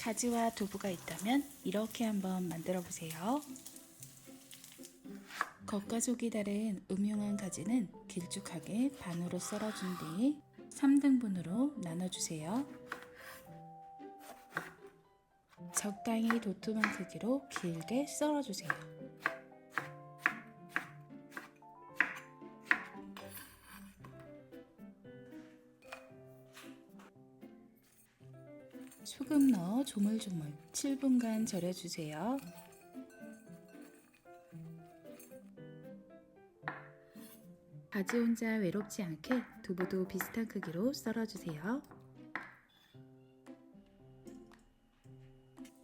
가지와 두부가 있다면 이렇게 한번 만들어 보세요. 겉과 속이 다른 음용한 가지는 길쭉하게 반으로 썰어준 뒤 3등분으로 나눠주세요. 적당히 도톰한 크기로 길게 썰어주세요. 소금 넣어 조물조물 7분간 절여주세요. 가지 혼자 외롭지 않게 두부도 비슷한 크기로 썰어주세요.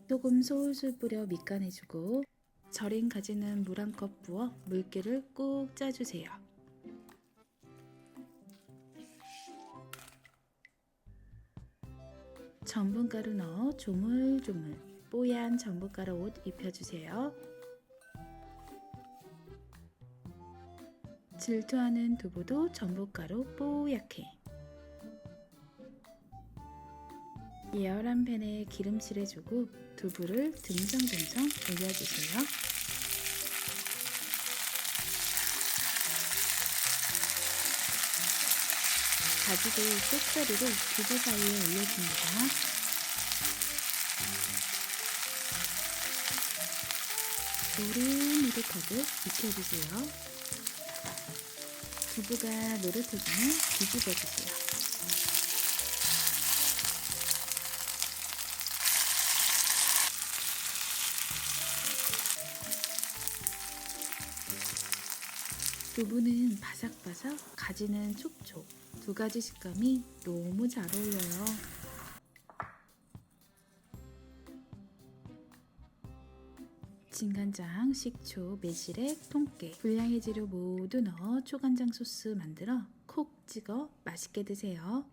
소금 솔솔 뿌려 밑간해주고 절인 가지는 물 한 컵 부어 물기를 꾹 짜주세요. 전분가루 넣어 조물조물 뽀얀 전분가루 옷 입혀주세요. 질투하는 두부도 전분가루 뽀얗게 예열한 팬에 기름칠해주고 두부를 듬성듬성 올려주세요. 가지도 끝자리로 두부 사이에 올려줍니다. 노릇노릇하게 익혀주세요. 두부가 노릇해지면 뒤집어주세요. 두부는 바삭바삭, 가지는 촉촉. 두 가지 식감이 너무 잘 어울려요. 진간장, 식초, 매실액, 통깨, 불량의 재료 모두 넣어 초간장 소스 만들어 콕 찍어 맛있게 드세요.